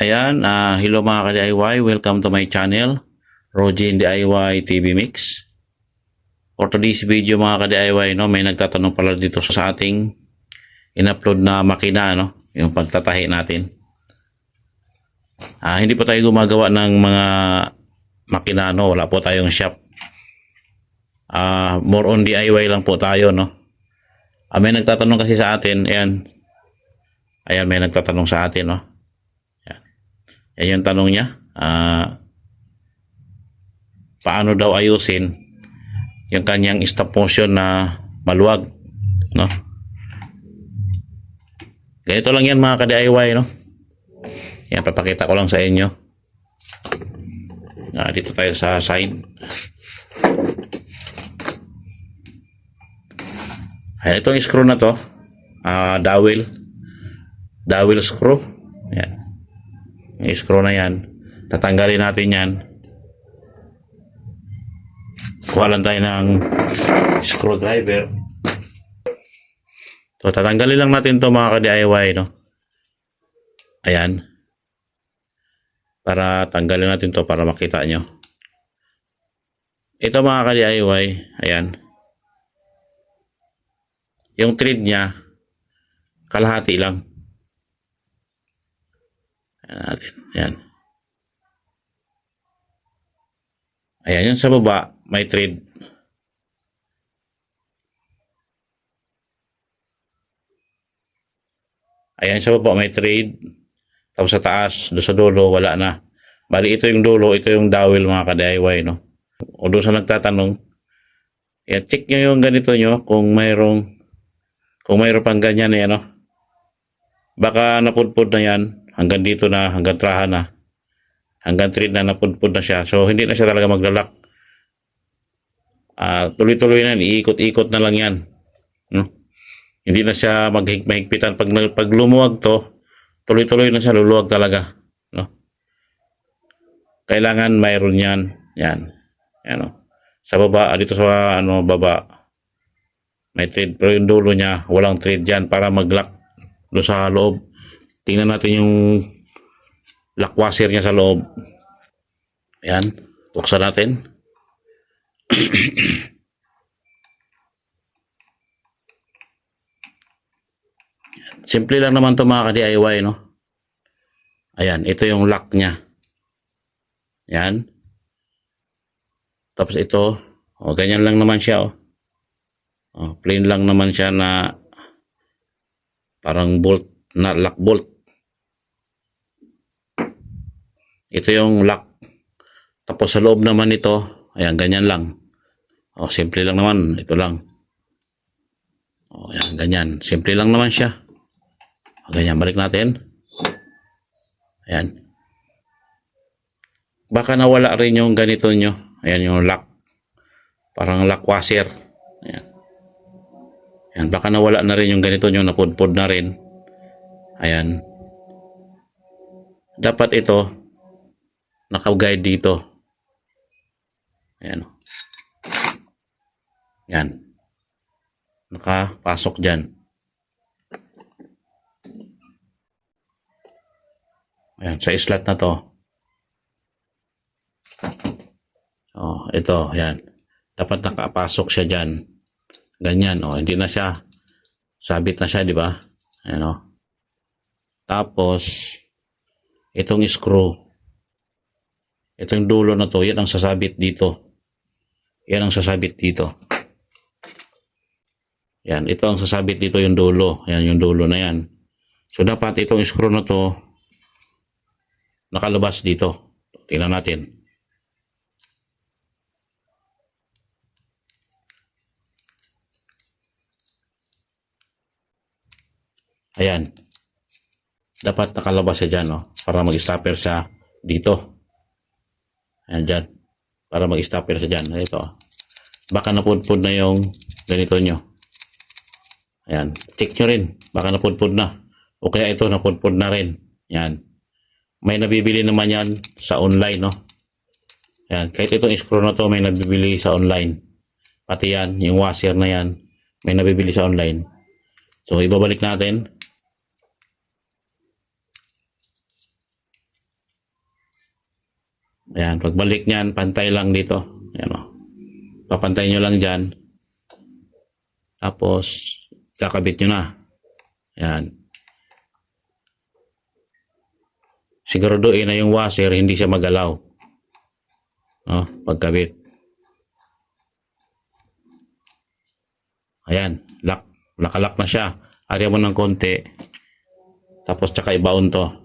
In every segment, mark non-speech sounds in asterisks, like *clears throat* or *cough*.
Ayan, ah hello mga ka-DIY, welcome to my channel, Rogin DIY TV Mix. For today's video mga ka-DIY, no, may nagtatanong pala dito sa ating in-upload na makina, no, yung pagtatahi natin. Ah, hindi po tayo gumagawa ng mga makina, no, wala po tayong shop. Ah, more on DIY lang po tayo, no. Ah, may nagtatanong kasi sa atin, ayan. Ayan, may nagtatanong sa atin, no. Yan yung tanong niya. Ah, paano daw ayusin yung kanyang stop motion na maluwag, no? Ganito lang yan mga ka-DIY, no? Yan, papakita ko lang sa inyo. Ah, dito tayo sa side. Ayan, itong screw na to, ah, dowel. Dowel screw. Yung screw na yan. Tatanggalin natin yan. Kuha lang tayo ng screwdriver. So, tatanggalin lang natin to mga ka-DIY, no? Ayan. Para tanggalin natin to para makita nyo. Ito mga ka-DIY, ayan. Yung thread niya, kalahati lang. Ayan natin. Ayan. Ayan, yung sa baba, may thread. Ayan, sa baba, may thread. Tapos sa taas, doon sa dulo, wala na. Bali, ito yung dulo, ito yung dowel mga ka-DIY, no? O doon sa nagtatanong, ayan, check nyo yung ganito nyo kung mayroong kung mayroon pang ganyan, eh, ano? Baka napudpud na yan, hanggang dito na, hanggang trahan na. Hanggang thread na napudpud na siya. So, hindi na siya talaga maglalak. Ah, tuloy-tuloy na. Iikot-ikot na lang yan. No? Hindi na siya maghigpitan. Pag, pag lumuwag to, tuloy-tuloy na siya. Luluwag talaga. No? Kailangan mayroon yan. Yan. Yan, no? Sa baba, ah, dito sa ano, baba, may thread. Pero yung dulo niya, walang thread yan para mag-lock doon sa loob. Tingnan natin yung lock washer niya sa loob. Ayan. Buksan natin. *clears throat* Simple lang naman to mga ka-DIY, no? Ayan, ito yung lock niya. Ayan. Tapos ito, oh, ganyan lang naman siya, oh. Oh, plain lang naman siya na parang bolt, na lock bolt. Ito yung lock. Tapos sa loob naman ito, ayan, ganyan lang. O, simple lang naman. Ito lang. O, ayan, ganyan. Simple lang naman siya. O, ganyan, balik natin. Ayan. Baka nawala rin yung ganito nyo. Ayan yung lock. Parang lock washer. Ayan. Ayan, baka nawala na rin yung ganito nyo, napudpod na rin. Ayan. Dapat ito, naka-guide dito. Ayan. Yan. Nakapasok dyan. Ayan, sa slot na to. Oh, ito, yan. Dapat nakapasok siya dyan. Ganyan, oh, hindi na siya. Sabit na siya, di ba? Ayan, oh. Tapos, itong screw, itong dulo na to, yan ang sasabit dito. Yan ang sasabit dito. Yan, ito ang sasabit dito yung dulo. Yan, yung dulo na yan. So, dapat itong screw na to, nakalabas dito. Tingnan natin. Ayan. Dapat nakalabas siya dyan, no? Para mag-stopper siya dito. Ayan dyan. Para mag-stopper siya dyan. Ito. Baka napudpud na yung ganito nyo. Ayan. Check nyo rin. Baka napudpud na. O kaya ito napudpud na rin. Ayan. May nabibili naman yan sa online, no? Ayan. Kahit itong screw na to, may nabibili sa online. Pati yan, yung washer na yan, may nabibili sa online. So, ibabalik natin. Ayan, pagbalik niyan, pantay lang dito. Ayan o. Papantay nyo lang dyan. Tapos, kakabit nyo na. Ayan. Siguraduhin na yung washer, hindi siya magalaw. No, pagkabit. Ayan, lock. Nakalak na siya. Arya mo ng konti. Tapos tsaka ibaon to.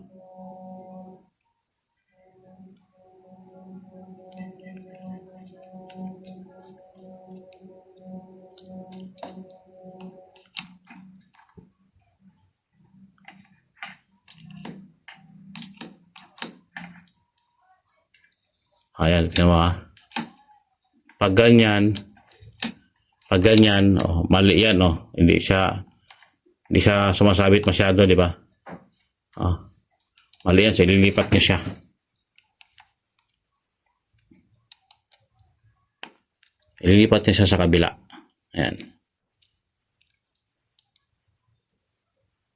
Ayan, ah. Pag ganyan, pag ganyan, oh, mali yan, oh. Hindi siya, hindi siya sumasabit masyado, di ba? Oh. Mali yan, so ililipat niya siya. Ililipat niya siya sa kabila. Ayan.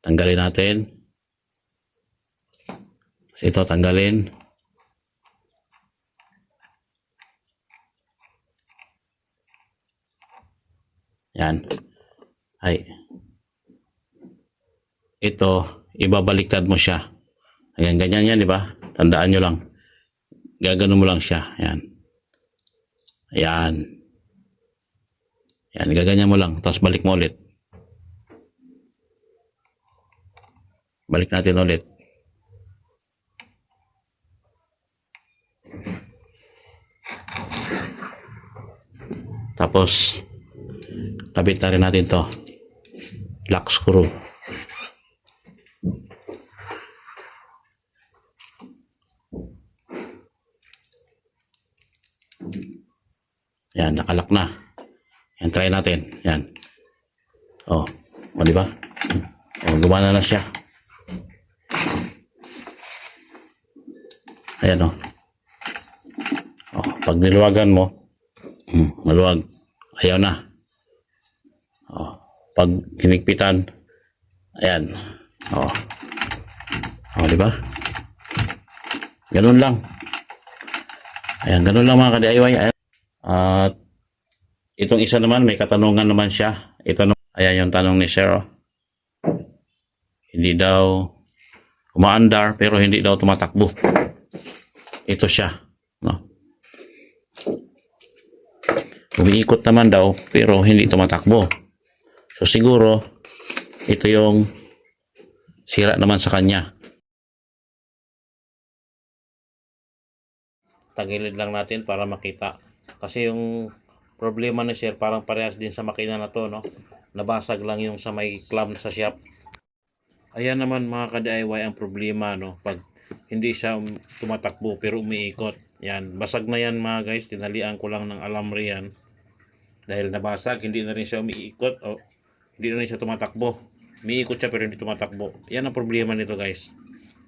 Tanggalin natin. So, ito, tanggalin. Yan. Ay. Ito, ibabaliktad mo siya. Ayan, ganyan yan, di ba? Tandaan nyo lang. Gagano mo lang siya. Ayan. Ayan. Ayan, gaganyan mo lang. Tapos balik mo ulit. Balik natin ulit. Tapos, kabit na rin natin to. Lock screw yan nakalak na. Yan try natin. Yan. Oh o di ba? Oh, gumana na siya. Ayan oh. Oh pag niluwagan mo hmm, maluwag. Ayaw na Oh, pag hinigpitan, ayan. Oh. Oh, di ba? Ganun lang. Ayan, ganun lang mga ka-DIY. Ayan. At itong isa naman, may katanungan naman siya. Ito naman, ayan yung tanong ni Sir. oh. Hindi daw umaandar pero hindi daw tumatakbo. Ito siya. No? Umiikot naman daw pero hindi tumatakbo. So siguro ito yung sira naman sa kanya. Tagilid lang natin para makita. Kasi yung problema ni Sir parang parehas din sa makina na to, no? Nabasag lang yung sa may clamp sa shop. Ayan naman mga ka-DIY ang problema, no? Pag hindi siya um- tumatakbo pero umiikot. Yan, basag na yan mga guys. Tinalian ko lang ng alamri yan. Dahil nabasag, hindi na rin siya umiikot. O, hindi na siya tumatakbo. Umiikot siya pero hindi tumatakbo. Yan ang problema nito guys.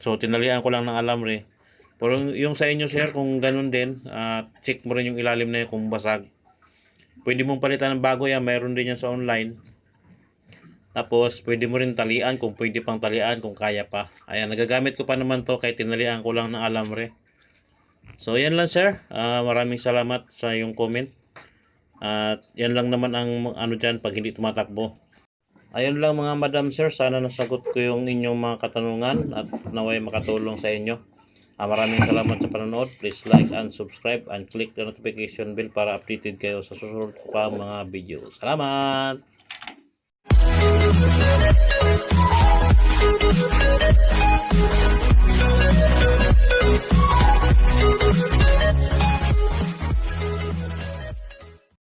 So, tinalian ko lang ng alamri. Pero yung sa inyo sir, kung ganun din, ah, check mo rin yung ilalim na yun kung basag. Pwede mong palitan ng bago yan, mayroon din yan sa online. Tapos, pwede mo rin talian kung pwede pang talian kung kaya pa. Ayan, nagagamit ko pa naman to kaya tinalian ko lang ng alamre. So, yan lang sir. Ah, maraming salamat sa yung comment. At yan lang naman ang ano dyan pag hindi tumatakbo. Ayun lang mga madam sir, sana nasagot ko yung inyong mga katanungan at naway makatulong sa inyo. Ah, maraming salamat sa panonood. Please like and subscribe and click the notification bell para updated kayo sa susunod pa mga video. Salamat!